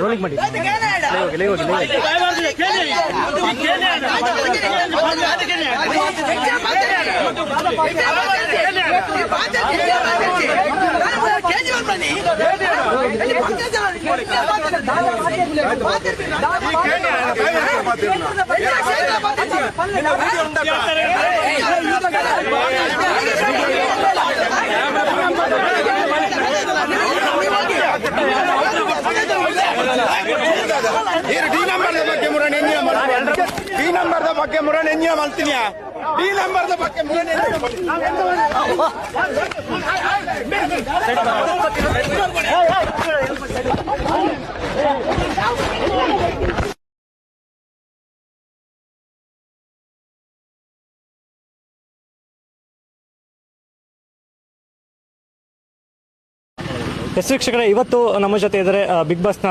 Rolling ಮಾಡಿ ಇರು D ನಂಬರ್ದ ಬಗ್ಗೆ ಮುರ ನೆನ್ನಿಯ ಡಿ ನಂಬರ್ದ ಬಗ್ಗೆ ಮುರ ನೆನ್ನಿಯ ಮಲ್ತಿನಿಯ ಡಿ ನಂಬರ್ದ ಬಗ್ಗೆ ಮುರ ನೆನ್ನಿಯ ಎಸ್ ವೀಕ್ಷಕರೇ ಇವತ್ತು ನಮ್ಮ ಜೊತೆ ಇದ್ದಾರೆ ಬಿಗ್ ಬಾಸ್ನ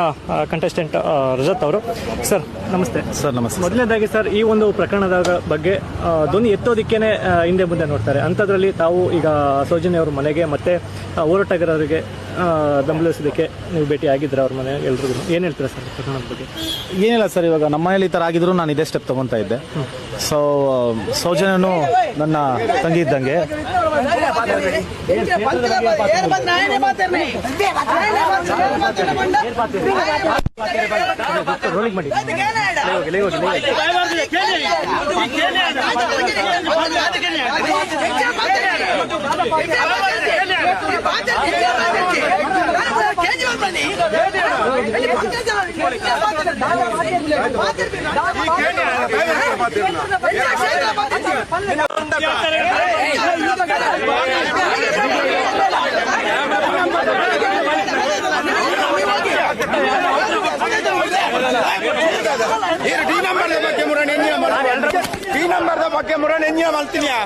ಕಂಟೆಸ್ಟೆಂಟ್ ರಜತ್ ಅವರು. ಸರ್ ನಮಸ್ತೆ. ಸರ್ ನಮಸ್ತೆ. ಮೊದಲನೇದಾಗಿ ಸರ್ ಈ ಒಂದು ಪ್ರಕರಣದ ಬಗ್ಗೆ ಧ್ವನಿ ಎತ್ತೋದಿಕ್ಕೇನೆ ಹಿಂದೆ ಮುಂದೆ ನೋಡ್ತಾರೆ. ಅಂಥದ್ರಲ್ಲಿ ತಾವು ಈಗ ಸೌಜನ್ಯ ಅವ್ರ ಮನೆಗೆ ಮತ್ತೆ ಹೋರಾಟಗಾರರಿಗೆ ಆ, ಬೆಂಬಲಿಸೋದಕ್ಕೆ ನೀವು ಭೇಟಿ ಆಗಿದ್ರೆ ಅವ್ರ ಮನೆ ಎಲ್ರಿಗೂ. ಏನು ಹೇಳ್ತೀರಾ ಸರ್ ಪ್ರಕರಣದ ಬಗ್ಗೆ? ಏನಿಲ್ಲ ಸರ್ ಇವಾಗ ನಮ್ಮ ಮನೇಲಿ ಈ ಥರ ಆಗಿದ್ರು ನಾನು ಇದೇ ಸ್ಟೆಪ್ ತಗೊಂತ ಇದ್ದೆ. ಸೊ ಸೌಜನ್ಯನು ನನ್ನ ತಂಗಿ ಇದ್ದಂಗೆ. பாத்திருப்பீங்க டி நம்பர் தான் பக்க முறை நெஞ்சியா வளர்த்தினியா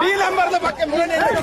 டி நம்பர் தான் பக்க முறை நெஞ்சியா